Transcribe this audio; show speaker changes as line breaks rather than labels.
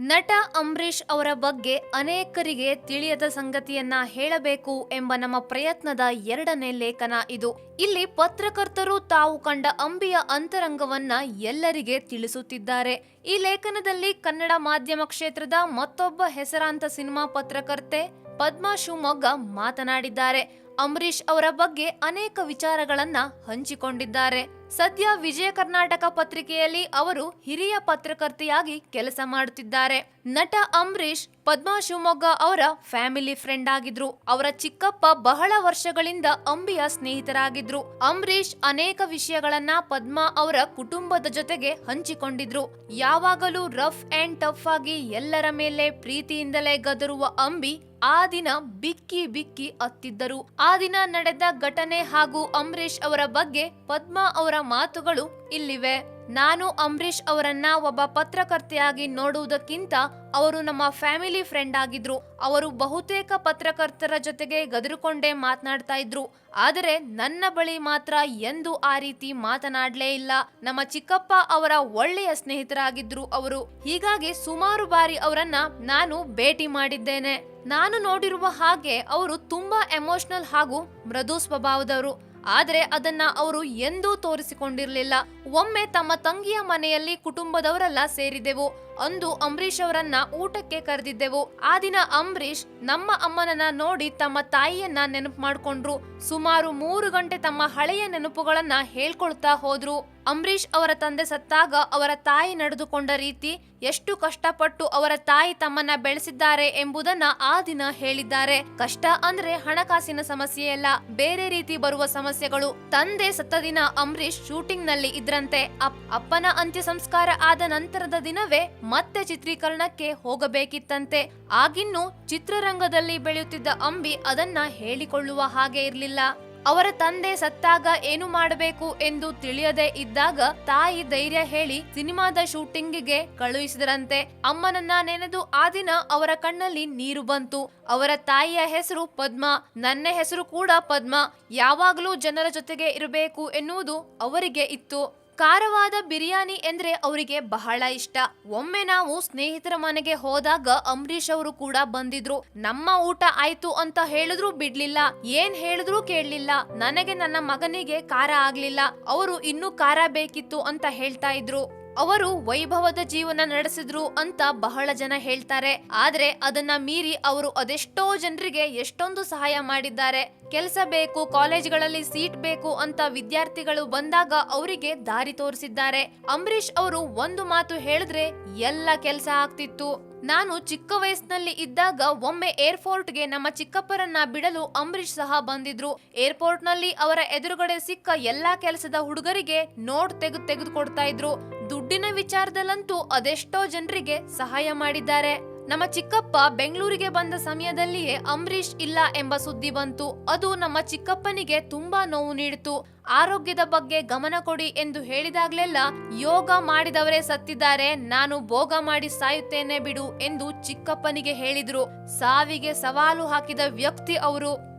ನಟ ಅಂಬರೀಷ್ ಅವರ ಬಗ್ಗೆ ಅನೇಕರಿಗೆ ತಿಳಿಯದ ಸಂಗತಿಯನ್ನ ಹೇಳಬೇಕು ಎಂಬ ನಮ್ಮ ಪ್ರಯತ್ನದ ಎರಡನೇ ಲೇಖನ ಇದು. ಇಲ್ಲಿ ಪತ್ರಕರ್ತರು ತಾವು ಕಂಡ ಅಂಬಿಯ ಅಂತರಂಗವನ್ನ ಎಲ್ಲರಿಗೆ ತಿಳಿಸುತ್ತಿದ್ದಾರೆ. ಈ ಲೇಖನದಲ್ಲಿ ಕನ್ನಡ ಮಾಧ್ಯಮ ಕ್ಷೇತ್ರದ ಮತ್ತೊಬ್ಬ ಹೆಸರಾಂತ ಸಿನಿಮಾ ಪತ್ರಕರ್ತೆ ಪದ್ಮಾ ಶಿವಮೊಗ್ಗ ಮಾತನಾಡಿದ್ದಾರೆ. ಅಂಬರೀಷ್ ಅವರ ಬಗ್ಗೆ ಅನೇಕ ವಿಚಾರಗಳನ್ನ ಹಂಚಿಕೊಂಡಿದ್ದಾರೆ. ಸದ್ಯ ವಿಜಯ ಕರ್ನಾಟಕ ಪತ್ರಿಕೆಯಲ್ಲಿ ಅವರು ಹಿರಿಯ ಪತ್ರಕರ್ತೆಯಾಗಿ ಕೆಲಸ ಮಾಡುತ್ತಿದ್ದಾರೆ. ನಟ ಅಂಬರೀಷ್, ಪದ್ಮಾ ಶಿವಮೊಗ್ಗ ಅವರ ಫ್ಯಾಮಿಲಿ ಫ್ರೆಂಡ್ ಆಗಿದ್ರು. ಅವರ ಚಿಕ್ಕಪ್ಪ ಬಹಳ ವರ್ಷಗಳಿಂದ ಅಂಬಿಯ ಸ್ನೇಹಿತರಾಗಿದ್ರು. ಅಂಬರೀಷ್ ಅನೇಕ ವಿಷಯಗಳನ್ನ ಪದ್ಮಾ ಅವರ ಕುಟುಂಬದ ಜೊತೆಗೆ ಹಂಚಿಕೊಂಡಿದ್ರು. ಯಾವಾಗಲೂ ರಫ್ ಅಂಡ್ ಟಫ್ ಆಗಿ ಎಲ್ಲರ ಮೇಲೆ ಪ್ರೀತಿಯಿಂದಲೇ ಗದರುವ ಅಂಬಿ ಆ ದಿನ ಬಿಕ್ಕಿ ಬಿಕ್ಕಿ ಅತ್ತಿದ್ದರು ಆ ದಿನ ನಡೆದ ಘಟನೆ ಹಾಗೂ ಅಂಬರೀಷ್ ಅವರ ಬಗ್ಗೆ ಪದ್ಮಾ ಅವರ ಮಾತುಗಳು ಇಲ್ಲಿವೆ. ನಾನು ಅಂಬರೀಷ್ ಅವರನ್ನ ಒಬ್ಬ ಪತ್ರಕರ್ತೆಯಾಗಿ ನೋಡುವುದಕ್ಕಿಂತ ಅವರು ನಮ್ಮ ಫ್ಯಾಮಿಲಿ ಫ್ರೆಂಡ್ ಆಗಿದ್ರು. ಅವರು ಬಹುತೇಕ ಪತ್ರಕರ್ತರ ಜೊತೆಗೆ ಗದರುಕೊಂಡೇ ಮಾತನಾಡ್ತಾ ಇದ್ರು. ಆದರೆ ನನ್ನ ಬಳಿ ಮಾತ್ರ ಎಂದು ಆ ರೀತಿ ಮಾತನಾಡ್ಲೇ ಇಲ್ಲ. ನಮ್ಮ ಚಿಕ್ಕಪ್ಪ ಅವರ ಒಳ್ಳೆಯ ಸ್ನೇಹಿತರಾಗಿದ್ರು ಅವರು. ಹೀಗಾಗಿ ಸುಮಾರು ಬಾರಿ ಅವರನ್ನ ನಾನು ಭೇಟಿ ಮಾಡಿದ್ದೇನೆ. ನಾನು ನೋಡಿರುವ ಹಾಗೆ ಅವರು ತುಂಬಾ ಎಮೋಷನಲ್ ಹಾಗೂ ಮೃದು ಸ್ವಭಾವದವರು. ಆದರೆ ಅದನ್ನ ಅವರು ಎಂದೂ ತೋರಿಸಿಕೊಂಡಿರಲಿಲ್ಲ. ಒಮ್ಮೆ ತಮ್ಮ ತಂಗಿಯ ಮನೆಯಲ್ಲಿ ಕುಟುಂಬದವರೆಲ್ಲ ಸೇರಿದೆವು. ಅಂದು ಅಂಬರೀಷ್ ಅವರನ್ನ ಊಟಕ್ಕೆ ಕರೆದಿದ್ದೆವು. ಆ ದಿನ ಅಂಬರೀಷ್ ನಮ್ಮ ಅಮ್ಮನನ್ನ ನೋಡಿ ತಮ್ಮ ತಾಯಿಯನ್ನ ನೆನಪು ಮಾಡ್ಕೊಂಡ್ರು. ಸುಮಾರು ಮೂರು ಗಂಟೆ ತಮ್ಮ ಹಳೆಯ ನೆನಪುಗಳನ್ನ ಹೇಳ್ಕೊಳ್ತಾ ಹೋದ್ರು. ಅಂಬರೀಷ್ ಅವರ ತಂದೆ ಸತ್ತಾಗ ಅವರ ತಾಯಿ ನಡೆದುಕೊಂಡ ರೀತಿ ಎಷ್ಟು ಕಷ್ಟಪಟ್ಟು ಅವರ ತಾಯಿ ತಮ್ಮನ್ನ ಬೆಳೆಸಿದ್ದಾರೆ ಎಂಬುದನ್ನ ಆ ದಿನ ಹೇಳಿದ್ದಾರೆ. ಕಷ್ಟ ಅಂದ್ರೆ ಹಣಕಾಸಿನ ಸಮಸ್ಯೆಯಲ್ಲ ಬೇರೆ ರೀತಿ ಬರುವ ಸಮಸ್ಯೆಗಳು. ತಂದೆ ಸತ್ತ ದಿನ ಅಂಬರೀಷ್ ಶೂಟಿಂಗ್ನಲ್ಲಿ ಇದ್ರಂತೆ. ಅಪ್- ಅಪ್ಪನ ಅಂತ್ಯ ಸಂಸ್ಕಾರ ಆದ ನಂತರದ ದಿನವೇ ಮತ್ತೆ ಚಿತ್ರೀಕರಣಕ್ಕೆ ಹೋಗಬೇಕಿತ್ತಂತೆ. ಆಗಿನ್ನೂ ಚಿತ್ರರಂಗದಲ್ಲಿ ಬೆಳೆಯುತ್ತಿದ್ದ ಅಂಬಿ ಅದನ್ನ ಹೇಳಿಕೊಳ್ಳುವ ಹಾಗೆ ಇರಲಿಲ್ಲ. ಅವರ ತಂದೆ ಸತ್ತಾಗ ಏನು ಮಾಡಬೇಕು ಎಂದು ತಿಳಿಯದೇ ಇದ್ದಾಗ ತಾಯಿ ಧೈರ್ಯ ಹೇಳಿ ಸಿನಿಮಾದ ಶೂಟಿಂಗಿಗೆ ಕಳುಹಿಸಿದರಂತೆ. ಅಮ್ಮನನ್ನ ನೆನೆದು ಆ ದಿನ ಅವರ ಕಣ್ಣಲ್ಲಿ ನೀರು ಬಂತು. ಅವರ ತಾಯಿಯ ಹೆಸರು ಪದ್ಮ, ನನ್ನ ಹೆಸರು ಕೂಡ ಪದ್ಮ. ಯಾವಾಗಲೂ ಜನರ ಜೊತೆಗೆ ಇರಬೇಕು ಎನ್ನುವುದು ಅವರಿಗೆ ಇತ್ತು. ಖಾರವಾದ ಬಿರಿಯಾನಿ ಎಂದ್ರೆ ಅವರಿಗೆ ಬಹಳ ಇಷ್ಟ. ಒಮ್ಮೆ ನಾವು ಸ್ನೇಹಿತರ ಮನೆಗೆ ಹೋದಾಗ ಅಂಬರೀಷ್ ಅವರು ಕೂಡ ಬಂದಿದ್ರು. ನಮ್ಮ ಊಟ ಆಯ್ತು ಅಂತ ಹೇಳಿದ್ರು ಬಿಡ್ಲಿಲ್ಲ. ಏನ್ ಹೇಳಿದ್ರು ಕೇಳಲಿಲ್ಲ. ನನಗೆ ನನ್ನ ಮಗನಿಗೆ ಖಾರ ಆಗ್ಲಿಲ್ಲ. ಅವರು ಇನ್ನೂ ಖಾರ ಬೇಕಿತ್ತು ಅಂತ ಹೇಳ್ತಾ ಇದ್ರು. ಅವರು ವೈಭವದ ಜೀವನ ನಡೆಸಿದ್ರು ಅಂತ ಬಹಳ ಜನ ಹೇಳ್ತಾರೆ. ಆದ್ರೆ ಅದನ್ನ ಮೀರಿ ಅವರು ಅದೆಷ್ಟೋ ಜನರಿಗೆ ಎಷ್ಟೊಂದು ಸಹಾಯ ಮಾಡಿದ್ದಾರೆ. ಕೆಲಸ ಬೇಕು, ಕಾಲೇಜ್ಗಳಲ್ಲಿ ಸೀಟ್ ಬೇಕು ಅಂತ ವಿದ್ಯಾರ್ಥಿಗಳು ಬಂದಾಗ ಅವರಿಗೆ ದಾರಿ ತೋರಿಸಿದ್ದಾರೆ. ಅಂಬರೀಷ್ ಅವರು ಒಂದು ಮಾತು ಹೇಳಿದ್ರೆ ಎಲ್ಲ ಕೆಲಸ ಆಗ್ತಿತ್ತು. ನಾನು ಚಿಕ್ಕ ವಯಸ್ಸಿನಲ್ಲಿ ಇದ್ದಾಗ ಒಮ್ಮೆ ಏರ್ಪೋರ್ಟ್ಗೆ ನಮ್ಮ ಚಿಕ್ಕಪ್ಪರನ್ನ ಬಿಡಲು ಅಂಬರೀಷ್ ಸಹ ಬಂದಿದ್ರು. ಏರ್ಪೋರ್ಟ್ನಲ್ಲಿ ಅವರ ಎದುರುಗಡೆ ಸಿಕ್ಕ ಎಲ್ಲಾ ಕೆಲಸದ ಹುಡುಗರಿಗೆ ನೋಟ್ ತೆಗೆದು ತೆಗೆದುಕೊಡ್ತಾ ಇದ್ರು. ದುಡ್ಡಿನ ವಿಚಾರದಲ್ಲಂತೂ ಅದೆಷ್ಟೋ ಜನರಿಗೆ ಸಹಾಯ ಮಾಡಿದ್ದಾರೆ. ನಮ್ಮ ಚಿಕ್ಕಪ್ಪ ಬೆಂಗಳೂರಿಗೆ ಬಂದ ಸಮಯದಲ್ಲಿಯೇ ಅಂಬರೀಷ್ ಇಲ್ಲ ಎಂಬ ಸುದ್ದಿ ಬಂತು. ಅದು ನಮ್ಮ ಚಿಕ್ಕಪ್ಪನಿಗೆ ತುಂಬಾ ನೋವು ನೀಡಿತು. ಆರೋಗ್ಯದ ಬಗ್ಗೆ ಗಮನ ಕೊಡಿ ಎಂದು ಹೇಳಿದಾಗ್ಲೆಲ್ಲ ಯೋಗ ಮಾಡಿದವರೇ ಸತ್ತಿದ್ದಾರೆ. ನಾನು ಭೋಗ ಮಾಡಿ ಸಾಯುತ್ತೇನೆ ಬಿಡು ಎಂದು ಚಿಕ್ಕಪ್ಪನಿಗೆ ಹೇಳಿದ್ರು. ಸಾವಿಗೆ ಸವಾಲು ಹಾಕಿದ ವ್ಯಕ್ತಿ ಅವರು.